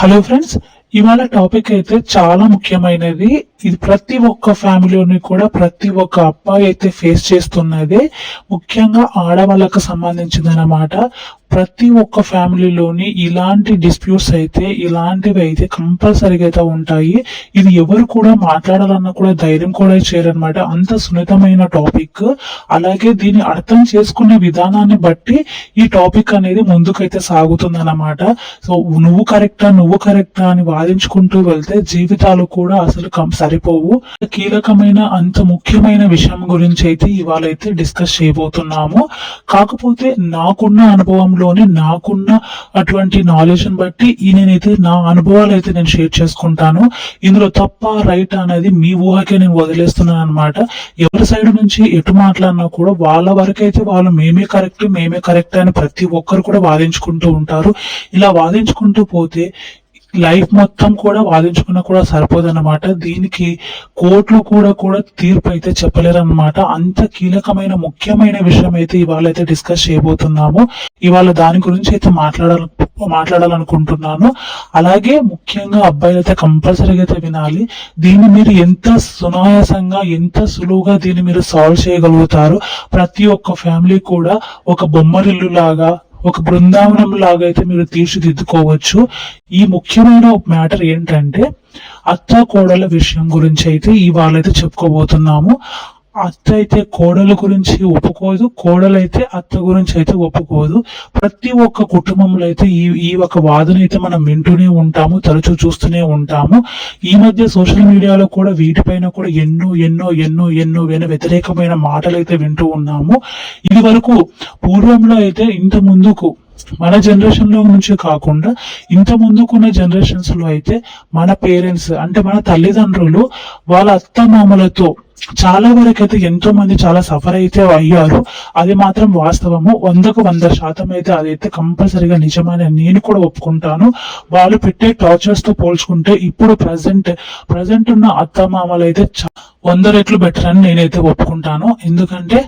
Hello friends, ఇవాళ topic అయితే చాలా ముఖ్యమైనది. ఇది ప్రతి ఒక్క ఫ్యామిలీని కూడా ప్రతి ఒక్క అబ్బాయి అయితే ఫేస్ చేస్తున్నది. ముఖ్యంగా ఆడవాళ్ళకు సంబంధించింది అనమాట ప్రతి ఒక్క ఫ్యామిలీలోని ఇలాంటి డిస్ప్యూట్స్ అయితే ఇలాంటివి అయితే కంపల్సరీగా అయితే ఉంటాయి. ఇది ఎవరు కూడా మాట్లాడాలన్నా కూడా ధైర్యం కూడా చేయరనమాట అంత సున్నితమైన టాపిక్ అలాగే దీన్ని అర్థం చేసుకునే విధానాన్ని బట్టి ఈ టాపిక్ అనేది ముందుకైతే సాగుతుంది అనమాట సో నువ్వు కరెక్టా నువ్వు కరెక్టా అని వాదించుకుంటూ వెళ్తే జీవితాలు కూడా అసలు కం సరిపోవు. కీలకమైన అంత ముఖ్యమైన విషయం గురించి అయితే ఇవాళ అయితే డిస్కస్ చేయబోతున్నాము. కాకపోతే నాకున్న అనుభవంలోని నాకున్న అటువంటి నాలెడ్జ్ బట్టి ఈ నేనైతే నా అనుభవాలు అయితే నేను షేర్ చేసుకుంటాను. ఇందులో తప్ప రైట్ అనేది మీ ఊహకే నేను వదిలేస్తున్నాను అనమాట ఎవరి సైడ్ నుంచి ఎటు మాట్లాడినా కూడా వాళ్ళ వరకైతే వాళ్ళు మేమే కరెక్ట్ మేమే కరెక్ట్ అని ప్రతి ఒక్కరు కూడా వాదించుకుంటూ ఉంటారు. ఇలా వాదించుకుంటూ పోతే లైఫ్ మొత్తం కూడా వాదించుకున్నా కూడా సరిపోదన్నమాట. దీనికి కోర్టులు కూడా కూడా తీర్పు అయితే చెప్పలేరన్నమాట. అంత కీలకమైన ముఖ్యమైన విషయం అయితే ఇవాళ అయితే డిస్కస్ చేయబోతున్నాము. ఇవాళ దాని గురించి అయితే మాట్లాడాల మాట్లాడాలనుకుంటున్నాను. అలాగే ముఖ్యంగా అబ్బాయిలు అయితే కంపల్సరీగా అయితే వినాలి. దీన్ని మీరు ఎంత సునాయాసంగా ఎంత సులువుగా దీన్ని మీరు సాల్వ్ చేయగలుగుతారు? ప్రతి ఒక్క ఫ్యామిలీ కూడా ఒక బొమ్మరిల్లు లాగా ఒక బృందావనం లాగా అయితే మీరు తీర్చిదిద్దుకోవచ్చు. ఈ ముఖ్యమైన మ్యాటర్ ఏంటంటే అత్త కోడల విషయం గురించి అయితే ఇవాళ అయితే చెప్పుకోబోతున్నాము. అత్త అయితే కోడల గురించి ఒప్పుకోదు కోడలైతే అత్త గురించి అయితే ఒప్పుకోదు. ప్రతి ఒక్క కుటుంబంలో అయితే ఈ ఈ ఒక వాదన అయితే మనం వింటూనే ఉంటాము తరచూ చూస్తూనే ఉంటాము. ఈ మధ్య సోషల్ మీడియాలో కూడా వీటిపైన కూడా ఎన్నో ఎన్నో ఎన్నో ఎన్నో వెన వ్యతిరేకమైన మాటలు అయితే వింటూ ఉన్నాము. ఇది వరకు పూర్వంలో అయితే ఇంత ముందుకు మన జనరేషన్లో నుంచి కాకుండా ఇంత ముందుకున్న జనరేషన్స్లో అయితే మన పేరెంట్స్ అంటే మన తల్లిదండ్రులు వాళ్ళ అత్త మామలతో చాలా వరకు అయితే ఎంతో మంది చాలా సఫర్ అయితే అయ్యారు. అది మాత్రం వాస్తవము. వందకు వంద శాతం అయితే అదైతే కంపల్సరీగా నిజమని నేను కూడా ఒప్పుకుంటాను. వాళ్ళు పెట్టే టార్చర్స్తో పోల్చుకుంటే ఇప్పుడు ప్రజెంట్ ప్రజెంట్ ఉన్న అత్తమామలు అయితే వంద రెట్లు బెటర్ అని నేనైతే ఒప్పుకుంటాను. ఎందుకంటే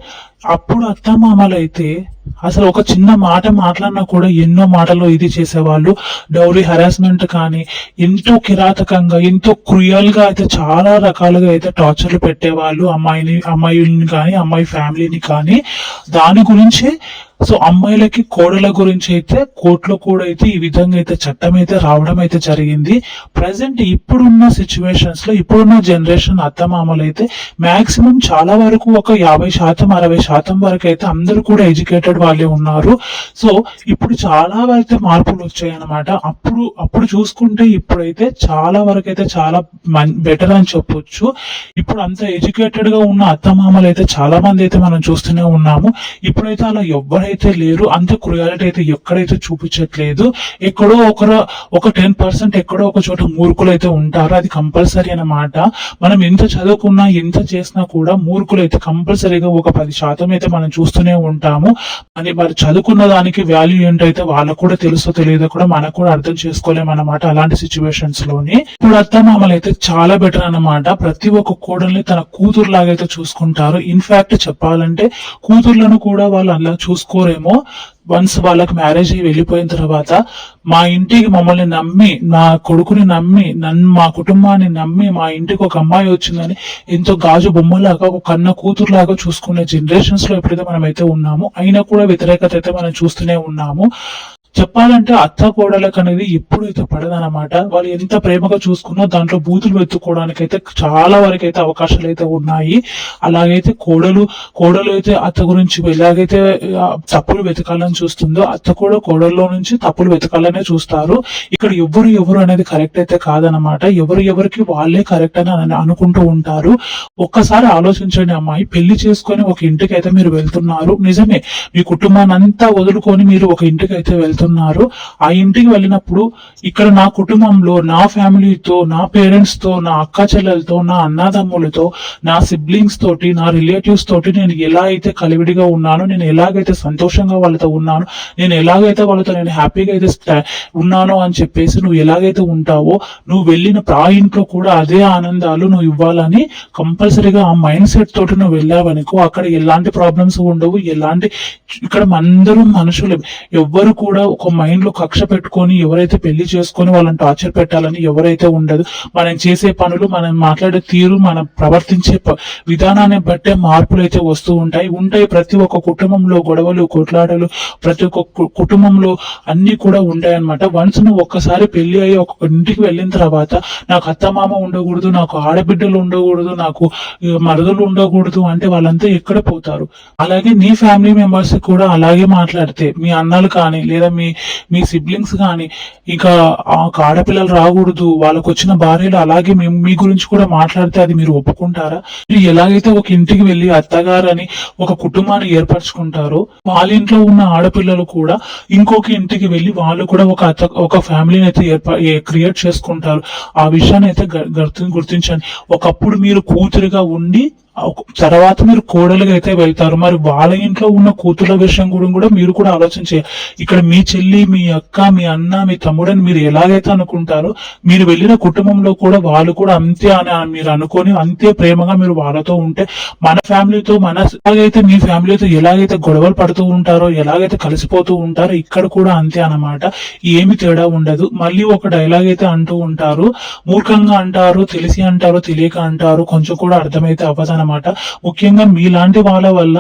అప్పుడు అత్తమామలు అయితే అసలు ఒక చిన్న మాట మాట్లాడినా కూడా ఎన్నో మాటలు ఇది చేసేవాళ్ళు. డౌరీ హరాస్మెంట్ కానీ ఎంతో కిరాతకంగా ఎంతో క్రుయల్గా అయితే చాలా రకాలుగా అయితే టార్చర్లు పెట్టేవాళ్ళు. అమ్మాయిని అమ్మాయిని కానీ అమ్మాయి ఫ్యామిలీని కానీ దాని గురించి సో అమ్మాయిలకి కోడల గురించి అయితే కోర్టులో కూడా అయితే ఈ విధంగా అయితే చట్టం అయితే రావడం అయితే జరిగింది. ప్రజెంట్ ఇప్పుడున్న సిచ్యువేషన్స్లో ఇప్పుడున్న జనరేషన్ అత్తమామలు అయితే మాక్సిమం చాలా వరకు ఒక యాభై శాతం అరవై శాతం వరకు అయితే అందరూ కూడా ఎడ్యుకేటెడ్ వాళ్ళే ఉన్నారు. సో ఇప్పుడు చాలా వరకు మార్పులు వచ్చాయన్నమాట. అప్పుడు అప్పుడు చూసుకుంటే ఇప్పుడైతే చాలా వరకు అయితే చాలా బెటర్ అని చెప్పొచ్చు. ఇప్పుడు అంత ఎడ్యుకేటెడ్గా ఉన్న అత్తమామలు అయితే చాలా మంది అయితే మనం చూస్తూనే ఉన్నాము. ఇప్పుడైతే అలా ఎవరైతే లేరు అంత క్రుయాలిటీ అయితే ఎక్కడైతే చూపించట్లేదు ఎక్కడో ఒకరు ఒక టెన్ పర్సెంట్ ఎక్కడో ఒక చోట మూర్ఖులు అయితే ఉంటారు. అది కంపల్సరీ అన్నమాట మనం ఎంత చదువుకున్నా ఎంత చేసినా కూడా మూర్ఖులు అయితే కంపల్సరీగా ఒక పది శాతం అయితే మనం చూస్తూనే ఉంటాము. అని మరి చదువుకున్న దానికి వాల్యూ ఏంటైతే వాళ్ళకు కూడా తెలుసో తెలియదో కూడా మనకు కూడా అర్థం చేసుకోలేము అన్నమాట అలాంటి సిచ్యువేషన్స్లోని. ఇప్పుడు అత్తమామలు అయితే చాలా బెటర్ అన్నమాట ప్రతి ఒక్క కోడల్ని తన కూతురు లాగా అయితే చూసుకుంటారు ఇన్ఫాక్ట్ చెప్పాలంటే కూతుర్లను కూడా వాళ్ళు అలా చూసుకో నలుగురేమో వన్స్ వాళ్ళకి మ్యారేజ్ అయ్యి వెళ్ళిపోయిన తర్వాత మా ఇంటికి మమ్మల్ని నమ్మి నా కొడుకుని నమ్మి నన్ను మా కుటుంబాన్ని నమ్మి మా ఇంటికి ఒక అమ్మాయి వచ్చిందని ఎంతో గాజు బొమ్మలాగా ఒక కన్న కూతురులాగా చూసుకునే జనరేషన్స్లో ఎప్పుడైతే మనం అయితే ఉన్నామో అయినా కూడా వ్యతిరేకత అయితే మనం చూస్తూనే ఉన్నాము. చెప్పాలంటే అత్త కోడలకు అనేది ఎప్పుడు అయితే పడదనమాట వాళ్ళు ఎంత ప్రేమగా చూసుకున్నా దాంట్లో బూతులు వెతుక్కోవడానికి అయితే చాలా వరకు అయితే అవకాశాలు అయితే ఉన్నాయి. అలాగైతే కోడలు కోడలు అయితే అత్త గురించి ఎలాగైతే తప్పులు వెతకాలని చూస్తుందో అత్త కూడా కోడల్లో నుంచి తప్పులు వెతకాలనే చూస్తారు. ఇక్కడ ఎవరు ఎవరు అనేది కరెక్ట్ అయితే కాదనమాట ఎవరు ఎవరికి వాళ్ళే కరెక్ట్ అని అని అనుకుంటూ ఉంటారు. ఒక్కసారి ఆలోచించండి అమ్మాయి. పెళ్ళి చేసుకొని ఒక ఇంటికి అయితే మీరు వెళ్తున్నారు. నిజమే మీ కుటుంబాన్ని అంతా వదులుకొని మీరు ఒక ఇంటికి అయితే వెళ్తున్నారు. ఆ ఇంటికి వెళ్ళినప్పుడు ఇక్కడ నా కుటుంబంలో నా ఫ్యామిలీతో నా పేరెంట్స్తో నా అక్క చెల్లెలతో నా అన్నదమ్ములతో నా సిబ్లింగ్స్ తోటి నా రిలేటివ్స్ తోటి నేను ఎలా అయితే కలివిడిగా ఉన్నానో నేను ఎలాగైతే సంతోషంగా వాళ్ళతో ఉన్నాను నేను ఎలాగైతే వాళ్ళతో నేను హ్యాపీగా అయితే ఉన్నానో అని చెప్పేసి నువ్వు ఎలాగైతే ఉంటావో నువ్వు వెళ్ళిన ఆ ఇంట్లో కూడా అదే ఆనందాలు నువ్వు ఇవ్వాలని కంపల్సరీగా ఆ మైండ్ సెట్ తోటి నువ్వు వెళ్ళావనుకో అక్కడ ఎలాంటి ప్రాబ్లమ్స్ ఉండవు ఎలాంటి ఇక్కడ అందరూ మనుషులు ఎవ్వరు కూడా ఒక మైండ్లో కక్ష పెట్టుకొని ఎవరైతే పెళ్ళి చేసుకొని వాళ్ళని టార్చర్ పెట్టాలని ఎవరైతే ఉండదు మనం చేసే పనులు మనం మాట్లాడే తీరు మనం ప్రవర్తించే విధానాన్ని బట్టే మార్పులు అయితే వస్తూ ఉంటాయి. ఉంటాయి ప్రతి ఒక్క కుటుంబంలో గొడవలు కొట్లాటలు ప్రతి ఒక్క కుటుంబంలో అన్ని కూడా ఉంటాయి అనమాట వన్స్ నువ్వు ఒక్కసారి పెళ్ళి అయ్యి ఒక ఇంటికి వెళ్ళిన తర్వాత నాకు అత్తమామ ఉండకూడదు నాకు ఆడబిడ్డలు ఉండకూడదు నాకు మరదలు ఉండకూడదు అంటే వాళ్ళంతా ఎక్కడ పోతారు? అలాగే నీ ఫ్యామిలీ మెంబర్స్ కూడా అలాగే మాట్లాడితే మీ అన్నలు కానీ లేదా మీ మీ సిబ్లింగ్స్ కానీ ఇంకా ఆ ఆడపిల్లలు రాకూడదు వాళ్ళకు వచ్చిన భార్యలు అలాగే మీ మీ గురించి కూడా మాట్లాడితే అది మీరు ఒప్పుకుంటారా? మీరు ఎలాగైతే ఒక ఇంటికి వెళ్ళి అత్తగారని ఒక కుటుంబాన్ని ఏర్పరచుకుంటారో వాళ్ళ ఇంట్లో ఉన్న ఆడపిల్లలు కూడా ఇంకొక ఇంటికి వెళ్ళి వాళ్ళు కూడా ఒక అత్త ఒక ఫ్యామిలీని అయితే ఏర్ప క్రియేట్ చేసుకుంటారు. ఆ విషయాన్ని అయితే గుర్తించండి. ఒకప్పుడు మీరు కూతురుగా ఉండి తర్వాత మీరు కోడలుగా అయితే వెళ్తారు. మరి వాళ్ళ ఇంట్లో ఉన్న కూతుర్ల విషయం కూడా కూడా మీరు కూడా ఆలోచన చేయాలి. ఇక్కడ మీ చెల్లి మీ అక్క మీ అన్న మీ తమ్ముడని మీరు ఎలాగైతే అనుకుంటారో మీరు వెళ్ళిన కుటుంబంలో కూడా వాళ్ళు కూడా అంతే అని మీరు అనుకొని అంతే ప్రేమగా మీరు వాళ్ళతో ఉంటే మన ఫ్యామిలీతో మన ఎలాగైతే మీ ఫ్యామిలీతో ఎలాగైతే గొడవలు పడుతూ ఉంటారో ఎలాగైతే కలిసిపోతూ ఉంటారో ఇక్కడ కూడా అంతే అన్నమాట. ఏమి తేడా ఉండదు. మళ్ళీ ఒక డైలాగ్ అయితే అంటూ ఉంటారు. మూర్ఖంగా అంటారు తెలిసి అంటారు తెలియక అంటారు. కొంచెం కూడా అర్థమైతే అనమాట ముఖ్యంగా మీలాంటి వాళ్ళ వల్ల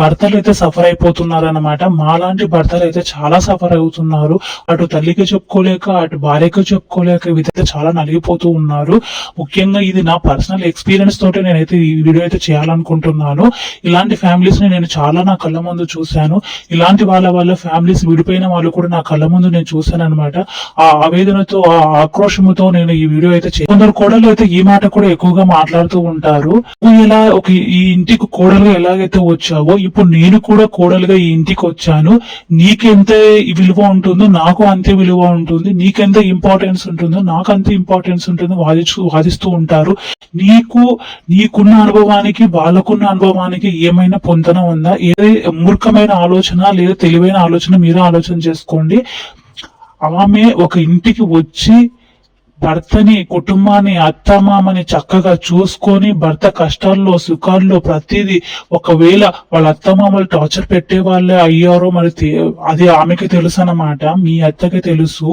భర్తలు అయితే సఫర్ అయిపోతున్నారు అనమాట మాలాంటి భర్తలు అయితే చాలా సఫర్ అవుతున్నారు. అటు తల్లికి చెప్పుకోలేక అటు భార్యకు చెప్పుకోలేక వీరైతే చాలా నలిగిపోతూ ఉన్నారు. ముఖ్యంగా ఇది నా పర్సనల్ ఎక్స్పీరియన్స్ తోటి నేనైతే ఈ వీడియో అయితే చేయాలనుకుంటున్నాను. ఇలాంటి ఫ్యామిలీస్ని నేను చాలా నా కళ్ళ ముందు చూశాను. ఇలాంటి వాళ్ళ వల్ల ఫ్యామిలీస్ విడిపోయిన వాళ్ళు కూడా నా కళ్ళ ముందు నేను చూశాను అనమాట ఆ ఆవేదనతో ఆ ఆక్రోషముతో నేను ఈ వీడియో అయితే కొందరు కోడలు అయితే ఈ మాట కూడా ఎక్కువగా మాట్లాడుతూ ఉంటారు. నువ్వు ఒక ఈ ఇంటికి కోడలుగా ఎలాగైతే వచ్చావో ఇప్పుడు నేను కూడా కోడలుగా ఈ ఇంటికి వచ్చాను. నీకెంత విలువ ఉంటుందో నాకు అంతే విలువ ఉంటుంది. నీకెంత ఇంపార్టెన్స్ ఉంటుందో నాకు అంతే ఇంపార్టెన్స్ ఉంటుందో వాదిస్తూ వాదిస్తూ ఉంటారు. నీకు నీకున్న అనుభవానికి వాళ్ళకున్న అనుభవానికి ఏమైనా పొందన ఉందా? ఏదే మూర్ఖమైన ఆలోచన లేదా తెలివైన ఆలోచన మీరు ఆలోచన చేసుకోండి. ఆమె ఒక ఇంటికి వచ్చి భర్తని కుటుంబాన్ని అత్తమామని చక్కగా చూసుకొని భర్త కష్టాల్లో సుఖాల్లో ప్రతిదీ ఒకవేళ వాళ్ళ అత్తమామలు టార్చర్ పెట్టే వాళ్ళే అయ్యారో మరి అది ఆమెకి తెలుసు అన్నమాట మీ అత్తకి తెలుసు.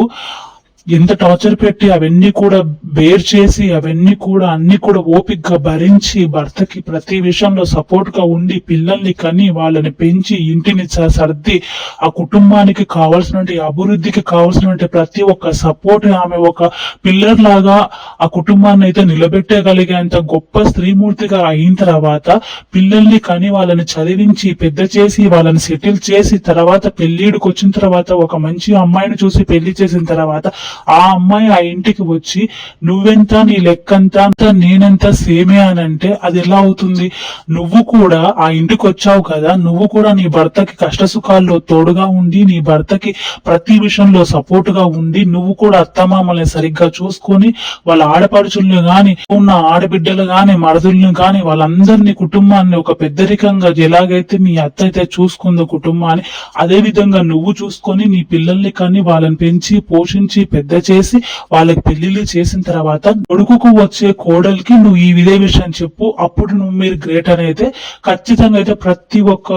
ఎంత టార్చర్ పెట్టి అవన్నీ కూడా బేర్ చేసి అవన్నీ కూడా అన్ని కూడా ఓపికగా భరించి భర్తకి ప్రతి విషయంలో సపోర్ట్గా ఉండి పిల్లల్ని కని వాళ్ళని పెంచి ఇంటిని సర్ది ఆ కుటుంబానికి కావాల్సినటువంటి అభివృద్ధికి కావాల్సినటువంటి ప్రతి ఒక్క సపోర్ట్ ఆమె ఒక పిల్లర్ లాగా ఆ కుటుంబాన్ని అయితే నిలబెట్టగలిగేంత గొప్ప స్త్రీమూర్తిగా అయిన తర్వాత పిల్లల్ని కని వాళ్ళని చదివించి పెద్ద చేసి వాళ్ళని సెటిల్ చేసి తర్వాత పెళ్ళిడికి వచ్చిన తర్వాత ఒక మంచి అమ్మాయిని చూసి పెళ్ళి చేసిన తర్వాత ఆ అమ్మాయి ఆ ఇంటికి వచ్చి నువ్వెంత నీ లెక్కంత నేనెంత సేమే అని అంటే అది ఎలా అవుతుంది? నువ్వు కూడా ఆ ఇంటికి వచ్చావు కదా నువ్వు కూడా నీ భర్తకి కష్ట సుఖాల్లో తోడుగా ఉండి నీ భర్తకి ప్రతి విషయంలో సపోర్ట్గా ఉండి నువ్వు కూడా అత్తమామల్ని సరిగ్గా చూసుకొని వాళ్ళ ఆడపడుచుల్ని గాని ఉన్న ఆడబిడ్డలు గాని మరదుల్ని గాని వాళ్ళందరినీ కుటుంబాన్ని ఒక పెద్దరికంగా ఎలాగైతే మీ అత్త అయితే చూసుకుందో కుటుంబాన్ని అదే విధంగా నువ్వు చూసుకొని నీ పిల్లల్ని కానీ వాళ్ళని పెంచి పోషించి పెద్ద పెద్ద చేసి వాళ్ళకి పెళ్ళిళ్ళు చేసిన తర్వాత కొడుకుకు వచ్చే కోడలికి నువ్వు ఈ ఇదే విషయం చెప్పు అప్పుడు నువ్వు మీరు గ్రేట్ అని అయితే ఖచ్చితంగా అయితే ప్రతి ఒక్క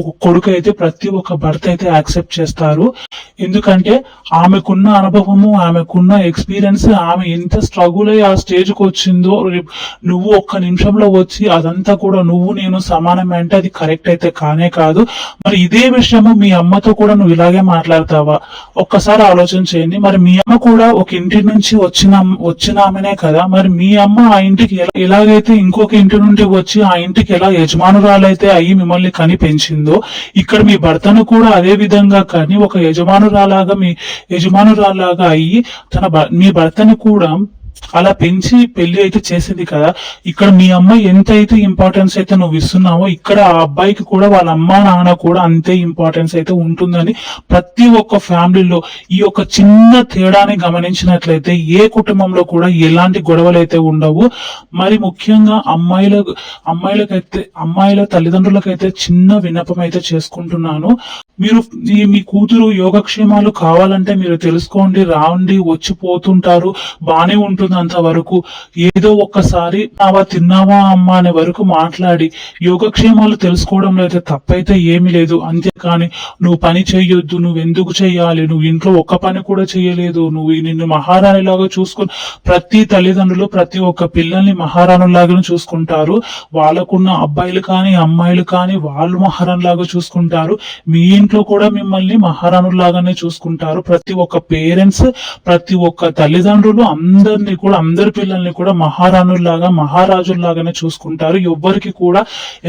కొడుకు అయితే ప్రతి ఒక్క భర్త అయితే యాక్సెప్ట్ చేస్తారు. ఎందుకంటే ఆమెకున్న అనుభవము ఆమెకున్న ఎక్స్పీరియన్స్ ఆమె ఎంత స్ట్రగుల్ అయ్యి ఆ స్టేజ్కి వచ్చిందో నువ్వు ఒక్క నిమిషంలో వచ్చి అదంతా కూడా నువ్వు నేను సమానమే అంటే అది కరెక్ట్ అయితే కానే కాదు. మరి ఇదే విషయము మీ అమ్మతో కూడా నువ్వు ఇలాగే మాట్లాడతావా? ఒక్కసారి ఆలోచన చేయండి. మరి మీ అమ్మ కూడా ఒక ఇంటి నుంచి వచ్చిన వచ్చిన ఆమెనే కదా. మరి మీ అమ్మ ఆ ఇంటికి ఎలా- ఎలాగైతే ఇంకొక ఇంటి నుండి వచ్చి ఆ ఇంటికి ఎలా యజమానురాలైతే అయ్యి మిమ్మల్ని కని పెంచింది ఇక్కడ మీ భర్తను కూడా అదే విధంగా కానీ ఒక యజమానురాలాగా మీ యజమానురాలాగా అయ్యి తన మీ భర్తని కూడా అలా పెంచి పెళ్ళి అయితే చేసింది కదా. ఇక్కడ మీ అమ్మాయి ఎంత అయితే ఇంపార్టెన్స్ అయితే నువ్వు ఇస్తున్నావో ఇక్కడ ఆ అబ్బాయికి కూడా వాళ్ళ అమ్మ నాన్న కూడా అంతే ఇంపార్టెన్స్ అయితే ఉంటుందని ప్రతి ఒక్క ఫ్యామిలీలో ఈ యొక్క చిన్న తేడాని గమనించినట్లయితే ఏ కుటుంబంలో కూడా ఎలాంటి గొడవలు అయితే ఉండవు. మరి ముఖ్యంగా అమ్మాయిల అమ్మాయిలకైతే అమ్మాయిల తల్లిదండ్రులకైతే చిన్న విన్నపం అయితే చేసుకుంటున్నాను. మీరు మీ కూతురు యోగక్షేమాలు కావాలంటే మీరు తెలుసుకోండి రాండి వచ్చి పోతుంటారు బానే ఉంటుంది ఉంటున్నంత వరకు ఏదో ఒక్కసారి తిన్నావా తిన్నావా అమ్మా అనే వరకు మాట్లాడి యోగక్షేమాలు తెలుసుకోవడంలో అయితే తప్పైతే ఏమీ లేదు. అంతేకాని నువ్వు పని చేయొద్దు నువ్వు ఎందుకు చేయాలి నువ్వు ఇంట్లో ఒక్క పని కూడా చేయలేదు నువ్వు నిన్ను మహారాణిలాగా చూసుకుని ప్రతి తల్లిదండ్రులు ప్రతి ఒక్క పిల్లల్ని మహారాణులాగా చూసుకుంటారు. వాళ్ళకున్న అబ్బాయిలు కానీ అమ్మాయిలు కానీ వాళ్ళు మహారాణులాగా చూసుకుంటారు. మీ ఇంట్లో కూడా మిమ్మల్ని మహారాణులాగానే చూసుకుంటారు. ప్రతి ఒక్క పేరెంట్స్ ప్రతి ఒక్క తల్లిదండ్రులు అందరినీ కూడా అందరి పిల్లల్ని కూడా మహారాణుల్లాగా మహారాజుల్లాగానే చూసుకుంటారు. ఎవ్వరికి కూడా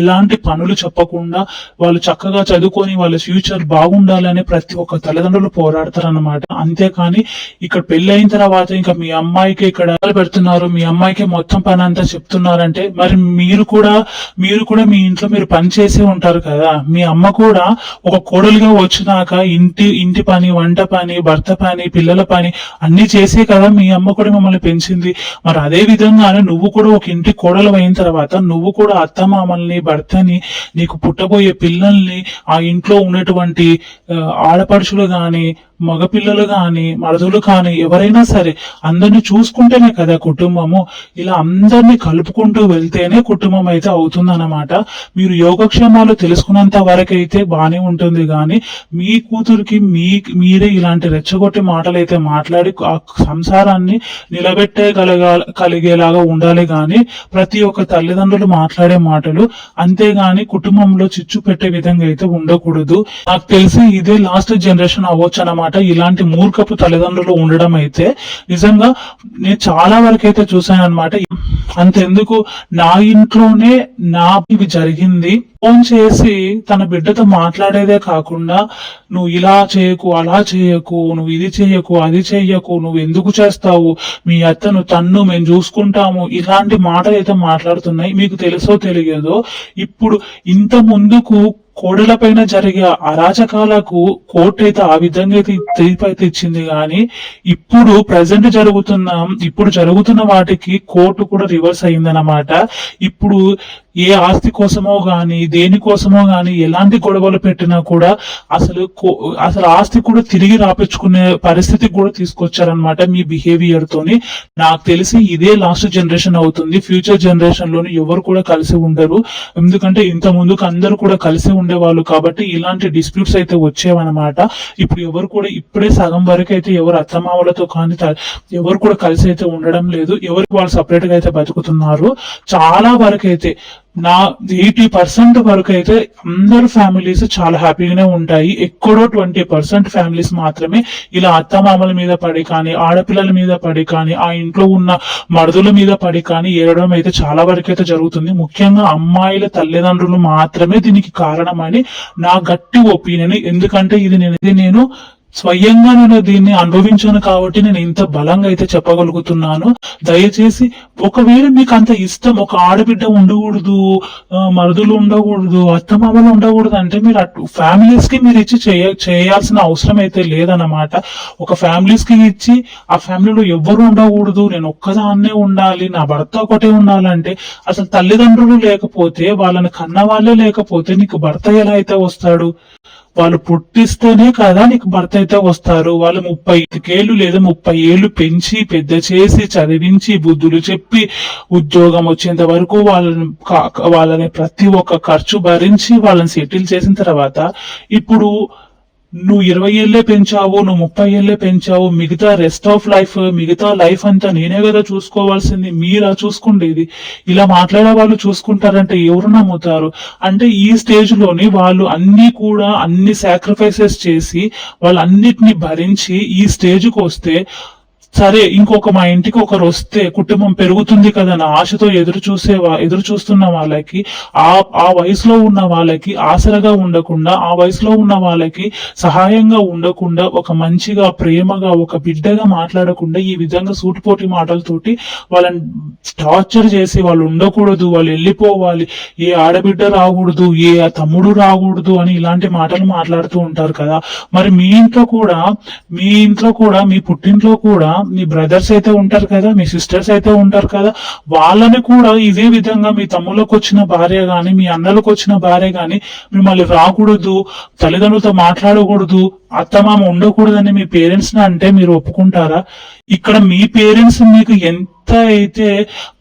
ఎలాంటి పనులు చెప్పకుండా వాళ్ళు చక్కగా చదువుకొని వాళ్ళ ఫ్యూచర్ బాగుండాలని ప్రతి ఒక్క తల్లిదండ్రులు పోరాడతారు అనమాట అంతేకాని ఇక్కడ పెళ్ళి అయిన తర్వాత ఇంకా మీ అమ్మాయికి ఇక్కడ పెడుతున్నారు మీ అమ్మాయికి మొత్తం పని అంతా చెప్తున్నారంటే మరి మీరు కూడా మీరు కూడా మీ ఇంట్లో మీరు పని చేసే ఉంటారు కదా. మీ అమ్మ కూడా ఒక కోడలుగా వచ్చినాక ఇంటి ఇంటి పని వంట పని భర్త పని పిల్లల పని అన్ని చేసే కదా మీ అమ్మ కూడా మిమ్మల్ని పెంచింది మరి అదే విధంగానే నువ్వు కూడా ఒక ఇంటి కోడలు అయిన తర్వాత నువ్వు కూడా అత్తమామల్ని భర్తని నీకు పుట్టబోయే పిల్లల్ని ఆ ఇంట్లో ఉన్నటువంటి ఆడపడుచులు గాని మగపిల్లలు కానీ మరదులు కాని ఎవరైనా సరే అందరిని చూసుకుంటేనే కదా కుటుంబము. ఇలా అందరినీ కలుపుకుంటూ వెళ్తేనే కుటుంబం అయితే అవుతుందన్నమాట. మీరు యోగక్షేమాలు తెలుసుకున్నంత వరకైతే బానే ఉంటుంది కానీ మీ కూతురికి మీ మీరే ఇలాంటి రెచ్చగొట్టే మాటలు అయితే మాట్లాడి ఆ సంసారాన్ని నిలబెట్టగలగా కలిగేలాగా ఉండాలి కానీ ప్రతి ఒక్క తల్లిదండ్రులు మాట్లాడే మాటలు అంతేగాని కుటుంబంలో చిచ్చు పెట్టే విధంగా అయితే ఉండకూడదు. నాకు తెలిసి ఇదే లాస్ట్ జనరేషన్ అవ్వచ్చు అన్నమాట ఇలాంటి మూర్ఖపు తల్లిదండ్రులు ఉండడం అయితే నిజంగా నేను చాలా వరకు అయితే చూసాను అనమాట అంతెందుకు నా ఇంట్లోనే నా ఇవి జరిగింది. ఫోన్ చేసి తన బిడ్డతో మాట్లాడేదే కాకుండా నువ్వు ఇలా చేయకు అలా చేయకు నువ్వు ఇది చేయకు అది చేయకు నువ్వు ఎందుకు చేస్తావు? మీ అత్తను తన్ను మేము చూసుకుంటాము. ఇలాంటి మాటలు అయితే మాట్లాడుతున్నాయి. మీకు తెలుసో తెలియదో ఇప్పుడు ఇంత ముందుకు కోడల పైన జరిగే అరాచకాలకు కోర్టు అయితే ఆ విధంగా అయితే తీర్పు అయితే ఇచ్చింది కానీ ఇప్పుడు ప్రజెంట్ జరుగుతున్న ఇప్పుడు జరుగుతున్న వాటికి కోర్టు కూడా రివర్స్ అయిందన్నమాట ఇప్పుడు ఏ ఆస్తి కోసమో గాని దేనికోసమో కానీ గాని ఎలాంటి గొడవలు పెట్టినా కూడా అసలు కో- అసలు ఆస్తి కూడా తిరిగి రాపించుకునే పరిస్థితి కూడా తీసుకొచ్చారనమాట మీ బిహేవియర్ తోని. నాకు తెలిసి ఇదే లాస్ట్ జనరేషన్ అవుతుంది. ఫ్యూచర్ జనరేషన్లోని ఎవరు కూడా కలిసి ఉండరు. ఎందుకంటే ఇంత ముందుకు అందరూ కూడా కలిసి ఉండేవాళ్ళు కాబట్టి ఇలాంటి డిస్ప్యూట్స్ అయితే వచ్చేవన్నమాట. ఇప్పుడు ఎవరు కూడా ఇప్పుడే సగం వరకు అయితే ఎవరు అత్తమామలతో కానీ ఎవరు కూడా కలిసి అయితే ఉండడం లేదు. ఎవరికి వాళ్ళు సపరేట్గా అయితే బతుకుతున్నారు. చాలా వరకు అయితే నా ఎయిటీ పర్సెంట్ వరకు అయితే అందరు ఫ్యామిలీస్ చాలా హ్యాపీగానే ఉంటాయి. ఎక్కడో ట్వంటీ పర్సెంట్ ఫ్యామిలీస్ మాత్రమే ఇలా అత్తమామల మీద పడి కానీ ఆడపిల్లల మీద పడి కానీ ఆ ఇంట్లో ఉన్న మరుదుల మీద పడి కానీ ఏడడం అయితే చాలా వరకు అయితే జరుగుతుంది. ముఖ్యంగా అమ్మాయిల తల్లిదండ్రులు మాత్రమే దీనికి కారణమని నా గట్టి ఒపీనియన్. ఎందుకంటే ఇది నేను ఇది నేను స్వయంగా నేను దీన్ని అనుభవించాను కాబట్టి నేను ఇంత బలంగా అయితే చెప్పగలుగుతున్నాను. దయచేసి ఒకవేళ మీకు అంత ఇష్టం ఒక ఆడబిడ్డ ఉండకూడదు మరుదులు ఉండకూడదు అత్తమామలు ఉండకూడదు అంటే మీరు అటు ఫ్యామిలీస్కి మీరు ఇచ్చి చేయ చేయాల్సిన అవసరం అయితే లేదన్నమాట. ఒక ఫ్యామిలీస్కి ఇచ్చి ఆ ఫ్యామిలీలో ఎవ్వరు ఉండకూడదు నేను ఒక్కదాన్నే ఉండాలి నా భర్త ఒకటే ఉండాలంటే అసలు తల్లిదండ్రులు లేకపోతే వాళ్ళని కన్న వాళ్ళే లేకపోతే నీకు భర్త ఎలా అయితే వస్తాడు? వాళ్ళు పుట్టిస్తేనే కదా నీకు భర్త అయితే వస్తారు? వాళ్ళు ముప్పై ఏళ్ళు లేదా ముప్పై ఏళ్ళు పెంచి పెద్ద చేసి చదివించి బుద్ధులు చెప్పి ఉద్యోగం వచ్చేంత వరకు వాళ్ళని వాళ్ళని ప్రతి ఒక్క ఖర్చు భరించి వాళ్ళని సెటిల్ చేసిన తర్వాత ఇప్పుడు నువ్వు ఇరవై ఏళ్ళే పెంచావు నువ్వు ముప్పై ఏళ్ళే పెంచావు మిగతా రెస్ట్ ఆఫ్ లైఫ్ మిగతా లైఫ్ అంతా నేనే కదా చూసుకోవాల్సింది మీరా చూసుకుండేది. ఇలా మాట్లాడే వాళ్ళు చూసుకుంటారంటే ఎవరు నమ్ముతారు? అంటే ఈ స్టేజ్లోని వాళ్ళు అన్ని కూడా అన్ని సాక్రిఫైసెస్ చేసి వాళ్ళన్నిటిని భరించి ఈ స్టేజ్కి వస్తే సరే ఇంకొక మా ఇంటికి ఒకరు వస్తే కుటుంబం పెరుగుతుంది కదా నా ఆశతో ఎదురు చూసే ఎదురు చూస్తున్న వాళ్ళకి ఆ ఆ వయసులో ఉన్న వాళ్ళకి ఆసరగా ఉండకుండా ఆ వయసులో ఉన్న వాళ్ళకి సహాయంగా ఉండకుండా ఒక మంచిగా ప్రేమగా ఒక బిడ్డగా మాట్లాడకుండా ఈ విధంగా సూటిపోటి మాటలతోటి వాళ్ళని టార్చర్ చేసి వాళ్ళు ఉండకూడదు వాళ్ళు వెళ్ళిపోవాలి ఏ ఆడబిడ్డ రాకూడదు ఏ తమ్ముడు రాకూడదు అని ఇలాంటి మాటలు మాట్లాడుతూ ఉంటారు కదా. మరి మీ ఇంట్లో కూడా మీ ఇంట్లో కూడా మీ పుట్టింట్లో కూడా మీ బ్రదర్స్ అయితే ఉంటారు కదా మీ సిస్టర్స్ అయితే ఉంటారు కదా వాళ్ళని కూడా ఇదే విధంగా మీ తమ్ముళ్ళకు వచ్చిన భార్య కానీ మీ అన్నలకు వచ్చిన భార్య కానీ మిమ్మల్ని రాకూడదు తల్లిదండ్రులతో మాట్లాడకూడదు అత్తమామ ఉండకూడదని మీ పేరెంట్స్ అంటే మీరు ఒప్పుకుంటారా? ఇక్కడ మీ పేరెంట్స్ మీకు ఎంత అయితే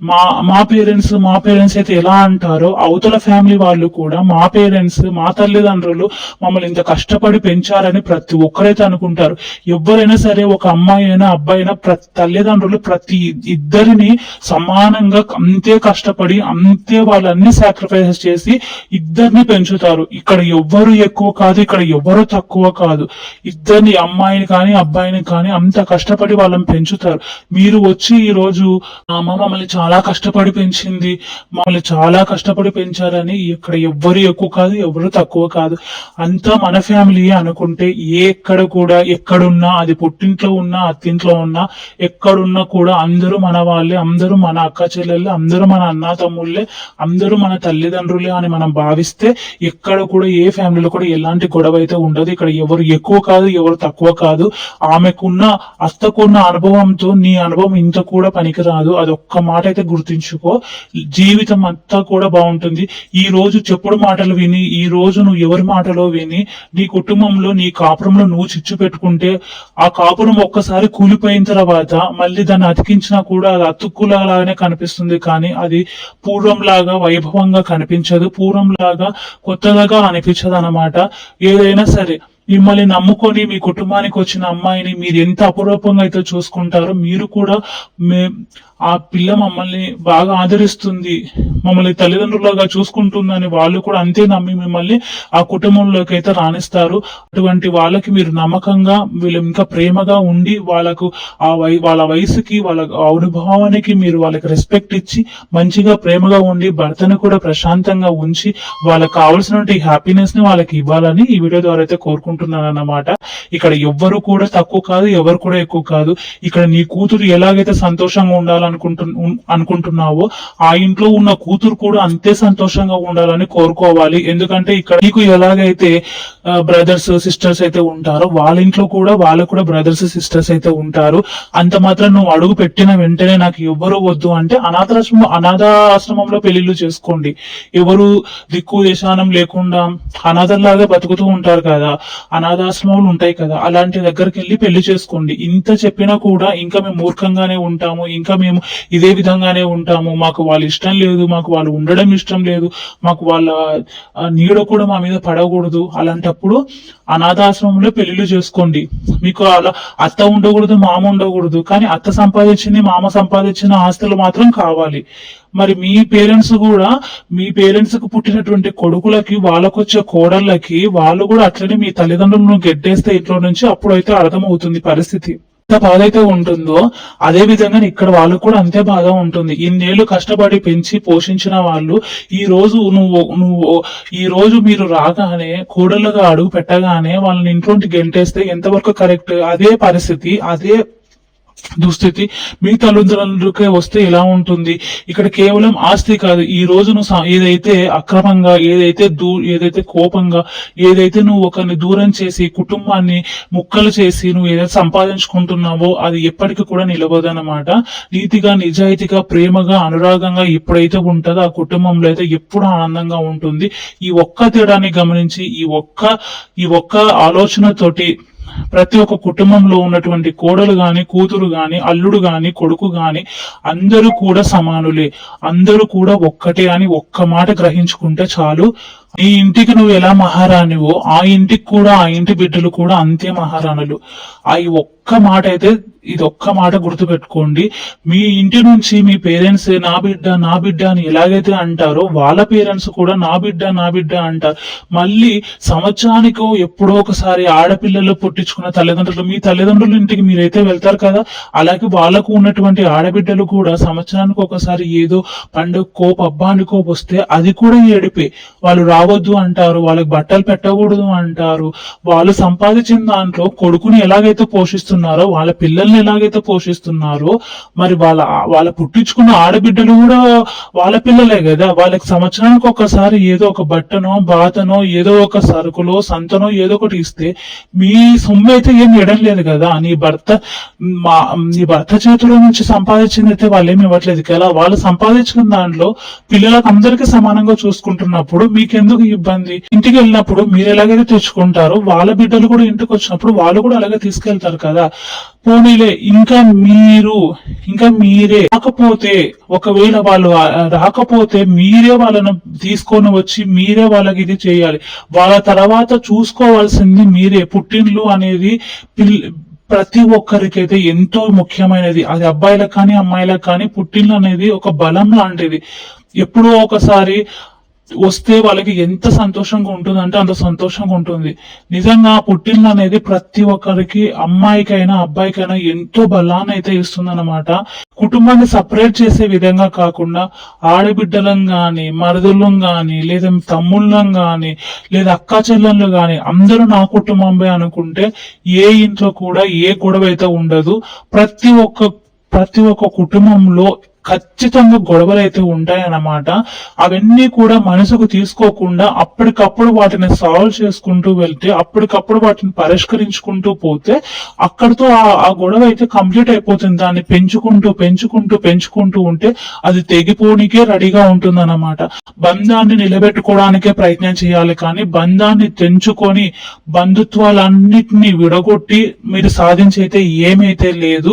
మా మా పేరెంట్స్ మా పేరెంట్స్ అయితే ఎలా అంటారో అవతల ఫ్యామిలీ వాళ్ళు కూడా మా పేరెంట్స్ మా తల్లిదండ్రులు మమ్మల్ని ఇంత కష్టపడి పెంచారని ప్రతి ఒక్కరైతే అనుకుంటారు. ఎవరైనా సరే ఒక అమ్మాయి అయినా అబ్బాయి అయినా ప్రతి తల్లిదండ్రులు ప్రతి ఇద్దరిని సమానంగా అంతే కష్టపడి అంతే వాళ్ళన్ని సాక్రిఫైసెస్ చేసి ఇద్దరిని పెంచుతారు. ఇక్కడ ఎవ్వరు ఎక్కువ కాదు ఇక్కడ ఎవ్వరు తక్కువ కాదు. ఇద్దరిని అమ్మాయిని కానీ అబ్బాయిని కానీ అంత కష్టపడి వాళ్ళని పెంచుతారు. మీరు వచ్చి ఈ రోజు "మా అమ్మ మమ్మల్ని చాలా కష్టపడి పెంచింది మమ్మల్ని చాలా కష్టపడి పెంచారని ఇక్కడ ఎవ్వరు ఎక్కువ కాదు ఎవరు తక్కువ కాదు. అంతా మన ఫ్యామిలీ అనుకుంటే ఏ ఎక్కడ కూడా ఎక్కడున్నా అది పుట్టింట్లో ఉన్నా అత్తింట్లో ఉన్నా ఎక్కడున్నా కూడా అందరూ మన వాళ్ళే అందరూ మన అక్క చెల్లెళ్ళే అందరూ మన అన్న తమ్ముళ్ళే అందరూ మన తల్లిదండ్రులే అని మనం భావిస్తే ఎక్కడ కూడా ఏ ఫ్యామిలీలో కూడా ఎలాంటి గొడవ అయితే ఉండదు. ఇక్కడ ఎవరు ఎక్కువ కాదు ఎవరు తక్కువ కాదు. ఆమెకున్న అస్తకున్న అనుభవంతో నీ అనుభవం ఇంత కూడా పనికిరాదు. అది ఒక్క మాట అయితే గుర్తించుకో. జీవితం అంతా కూడా బాగుంటుంది. ఈ రోజు చెప్పుడు మాటలు విని ఈ రోజు నువ్వు ఎవరి మాటలో విని నీ కుటుంబంలో నీ కాపురంలో నువ్వు చిచ్చు పెట్టుకుంటే ఆ కాపురం ఒక్కసారి కూలిపోయిన తర్వాత మళ్ళీ దాన్ని అతికించినా కూడా అది అతుక్కులాగానే కనిపిస్తుంది. కానీ అది పూర్వంలాగా వైభవంగా కనిపించదు. పూర్వంలాగా కొత్తగా అనిపించదు అనమాట ఏదైనా సరే మిమ్మల్ని నమ్ముకొని మీ కుటుంబానికి వచ్చిన అమ్మాయిని మీరు ఎంత అపురూపంగా అయితే చూసుకుంటారో మీరు కూడా మే ఆ పిల్ల మమ్మల్ని బాగా ఆదరిస్తుంది మమ్మల్ని తల్లిదండ్రులుగా చూసుకుంటుందని వాళ్ళు కూడా అంతే నమ్మి మిమ్మల్ని ఆ కుటుంబంలోకి అయితే రాణిస్తారు. అటువంటి వాళ్ళకి మీరు నమ్మకంగా వీళ్ళు ఇంకా ప్రేమగా ఉండి వాళ్ళకు ఆ వై వాళ్ళ వయసుకి వాళ్ళ అనుభవానికి మీరు వాళ్ళకి రెస్పెక్ట్ ఇచ్చి మంచిగా ప్రేమగా ఉండి భర్తను కూడా ప్రశాంతంగా ఉంచి వాళ్ళకి కావాల్సినటువంటి హ్యాపీనెస్ని వాళ్ళకి ఇవ్వాలని ఈ వీడియో ద్వారా అయితే కోరుకుంటున్నాను అన్నమాట ఇక్కడ ఎవ్వరు కూడా తక్కువ కాదు ఎవరు కూడా ఎక్కువ కాదు. ఇక్కడ నీ కూతురు ఎలాగైతే సంతోషంగా ఉండాలనుకుంటు అనుకుంటున్నావో ఆ ఇంట్లో ఉన్న కూతురు కూడా అంతే సంతోషంగా ఉండాలని కోరుకోవాలి. ఎందుకంటే ఇక్కడ నీకు ఎలాగైతే బ్రదర్స్ సిస్టర్స్ అయితే ఉంటారో వాళ్ళ ఇంట్లో కూడా వాళ్ళకు కూడా బ్రదర్స్ సిస్టర్స్ అయితే ఉంటారు. అంత మాత్రం నువ్వు అడుగు పెట్టిన వెంటనే నాకు ఎవ్వరు వద్దు అంటే అనాథాశ్రమం అనాథాశ్రమంలో పెళ్ళిళ్ళు చేసుకోండి. ఎవరు దిక్కు దేశానం లేకుండా అనాథల్లాగా బతుకుతూ ఉంటారు కదా. అనాథాశ్రమాలు ఉంటాయి కదా. అలాంటి దగ్గరికి వెళ్ళి పెళ్ళి చేసుకోండి. ఇంత చెప్పినా కూడా ఇంకా మేము మూర్ఖంగానే ఉంటాము. ఇంకా మేము ఇదే విధంగానే ఉంటాము. మాకు వాళ్ళు ఇష్టం లేదు మాకు వాళ్ళు ఉండడం ఇష్టం లేదు మాకు వాళ్ళ నీడ కూడా మా మీద పడకూడదు. అలాంటప్పుడు అనాథాశ్రమంలో పెళ్ళిళ్ళు చేసుకోండి. మీకు అలా అత్త ఉండకూడదు మామ ఉండకూడదు. కానీ అత్త సంపాదించింది మామ సంపాదించిన ఆస్తులు మాత్రం కావాలి. మరి మీ పేరెంట్స్ కూడా మీ పేరెంట్స్కు పుట్టినటువంటి కొడుకులకి వాళ్ళకొచ్చే కోడళ్ళకి వాళ్ళు కూడా అట్లనే మీ తల్లిదండ్రులను గెడ్డేస్తే ఇంట్లో నుంచి అప్పుడైతే అర్థమవుతుంది పరిస్థితి. బాధ అయితే ఉంటుందో అదే విధంగా ఇక్కడ వాళ్ళకు కూడా అంతే బాధ ఉంటుంది. ఇన్నేళ్ళు కష్టపడి పెంచి పోషించిన వాళ్ళు ఈ రోజు నువ్వు నువ్వు ఈ రోజు మీరు రాగానే కూడలుగా అడుగు పెట్టగానే వాళ్ళని ఇంట్లోంటి గెంటేస్తే ఎంతవరకు కరెక్ట్? అదే పరిస్థితి అదే దుస్థితి. మీ తల్లిదండ్రులకే వస్తే ఎలా ఉంటుంది. ఇక్కడ కేవలం ఆస్తి కాదు. ఈ రోజు నువ్వు ఏదైతే అక్రమంగా ఏదైతే దూ ఏదైతే కోపంగా ఏదైతే నువ్వు ఒకరిని దూరం చేసి కుటుంబాన్ని ముక్కలు చేసి నువ్వు ఏదైతే సంపాదించుకుంటున్నావో అది ఎప్పటికీ కూడా నిలవదనమాట నీతిగా నిజాయితీగా ప్రేమగా అనురాగంగా ఎప్పుడైతే ఉంటుందో. ఆ కుటుంబంలో అయితే ఎప్పుడు ఆనందంగా ఉంటుంది. ఈ ఒక్క తేడాన్ని గమనించి ఈ ఒక్క ఈ ఒక్క ఆలోచనతోటి ప్రతి ఒక్క కుటుంబంలో ఉన్నటువంటి కోడలు గాని కూతురు గాని అల్లుడు గాని కొడుకు గాని అందరూ కూడా సమానులే. అందరూ కూడా ఒక్కటే అని ఒక్క మాట గ్రహించుకుంటే చాలు. నీ ఇంటికి నువ్వు ఎలా మహారాణివో ఆ ఇంటికి కూడా ఆ ఇంటి బిడ్డలు కూడా అంతే మహారాణులు. ఆ ఈ ఒక్క మాట అయితే ఇది ఒక్క మాట గుర్తుపెట్టుకోండి. మీ ఇంటి నుంచి మీ పేరెంట్స్ నా బిడ్డ నా బిడ్డ అని ఎలాగైతే అంటారో వాళ్ళ పేరెంట్స్ కూడా నా బిడ్డ నా బిడ్డ అంటారు. మళ్ళీ సంవత్సరానికో ఎప్పుడో ఒకసారి ఆడపిల్లలు పుట్టించుకున్న తల్లిదండ్రులు మీ తల్లిదండ్రుల ఇంటికి మీరైతే వెళ్తారు కదా? అలాగే వాళ్ళకు ఉన్నటువంటి ఆడబిడ్డలు కూడా సంవత్సరానికి ఒకసారి ఏదో పండుగకో పబ్బానికో వస్తే అది కూడా ఏడిపే. వాళ్ళు రావద్దు అంటారు వాళ్ళకి బట్టలు పెట్టకూడదు అంటారు వాళ్ళు సంపాదించిన దాంట్లో కొడుకుని ఎలాగైతే పోషిస్తున్నారో వాళ్ళ పిల్లల్ని ఎలాగైతే పోషిస్తున్నారో మరి వాళ్ళ వాళ్ళ పుట్టించుకున్న ఆడబిడ్డలు కూడా వాళ్ళ పిల్లలే కదా. వాళ్ళకి సంవత్సరానికి ఒకసారి ఏదో ఒక బట్టనో బాతనో ఏదో ఒక సరుకులో సంతనో ఏదో ఒకటి ఇస్తే మీ సొమ్ము అయితే ఏం ఇవ్వడం లేదు కదా. నీ భర్త మా నీ భర్త చేతిలో నుంచి సంపాదించింది అయితే వాళ్ళు ఏమి ఇవ్వట్లేదు కదా. వాళ్ళు సంపాదించిన దాంట్లో పిల్లలకు అందరికీ సమానంగా చూసుకుంటున్నప్పుడు మీకెందుకు ఎందుకు ఇబ్బంది? ఇంటికి వెళ్ళినప్పుడు మీరు ఎలాగైతే తెచ్చుకుంటారో వాళ్ళ బిడ్డలు కూడా ఇంటికి వచ్చినప్పుడు వాళ్ళు కూడా అలాగే తీసుకెళ్తారు కదా. పోనీలే ఇంకా మీరు ఇంకా మీరే రాకపోతే ఒకవేళ వాళ్ళు రాకపోతే మీరే వాళ్ళను తీసుకొని వచ్చి మీరే వాళ్ళకి ఇది చేయాలి. వాళ్ళ తర్వాత చూసుకోవాల్సింది మీరే. పుట్టిండ్లు అనేది పిల్ ప్రతి ఒక్కరికైతే ఎంతో ముఖ్యమైనది. అది అబ్బాయిలకు కానీ అమ్మాయిలకు కానీ పుట్టిల్లు అనేది ఒక బలం లాంటిది. ఎప్పుడో ఒకసారి వస్తే వాళ్ళకి ఎంత సంతోషంగా ఉంటుందంటే అంత సంతోషంగా ఉంటుంది. నిజంగా పుట్టిల్లు అనేది ప్రతి ఒక్కరికి అమ్మాయికైనా అబ్బాయికైనా ఎంతో బలాన్ని అయితే ఇస్తుందన్నమాట. కుటుంబాన్ని సపరేట్ చేసే విధంగా కాకుండా ఆడబిడ్డలం గాని మరుదులం గాని లేదా తమ్ముళ్ళం గాని లేదా అక్కా చెల్లెళ్ళు గాని అందరూ నా కుటుంబమే అనుకుంటే ఏ ఇంట్లో కూడా ఏ గొడవ అయితే ఉండదు. ప్రతి ఒక్క ప్రతి ఒక్క కుటుంబంలో ఖచ్చితంగా గొడవలు అయితే ఉంటాయన్నమాట. అవన్నీ కూడా మనసుకు తీసుకోకుండా అప్పటికప్పుడు వాటిని సాల్వ్ చేసుకుంటూ వెళ్తే అప్పటికప్పుడు వాటిని పరిష్కరించుకుంటూ పోతే అక్కడితో ఆ- గొడవ అయితే కంప్లీట్ అయిపోతుంది. దాన్ని పెంచుకుంటూ పెంచుకుంటూ పెంచుకుంటూ ఉంటే అది తెగిపోనికే రెడీగా ఉంటుందన్నమాట. బంధాన్ని నిలబెట్టుకోవడానికే ప్రయత్నం చేయాలి కానీ బంధాన్ని తెంచుకొని బంధుత్వాలన్నిటిని విడగొట్టి మీరు సాధించైతే ఏమైతే లేదు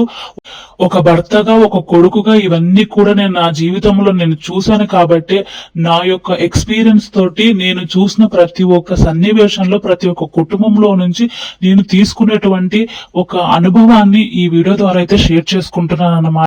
ఒక భర్తగా ఒక కొడుకుగా ఇవన్నీ ఇవన్నీ కూడా నేను నా జీవితంలో నేను చూశాను కాబట్టి నా యొక్క ఎక్స్పీరియన్స్ తోటి నేను చూసిన ప్రతి ఒక్క సన్నివేశంలో ప్రతి ఒక్క కుటుంబంలో నుంచి నేను తీసుకునేటువంటి ఒక అనుభవాన్ని ఈ వీడియో ద్వారా అయితే షేర్ చేసుకుంటున్నాను అన్నమాట.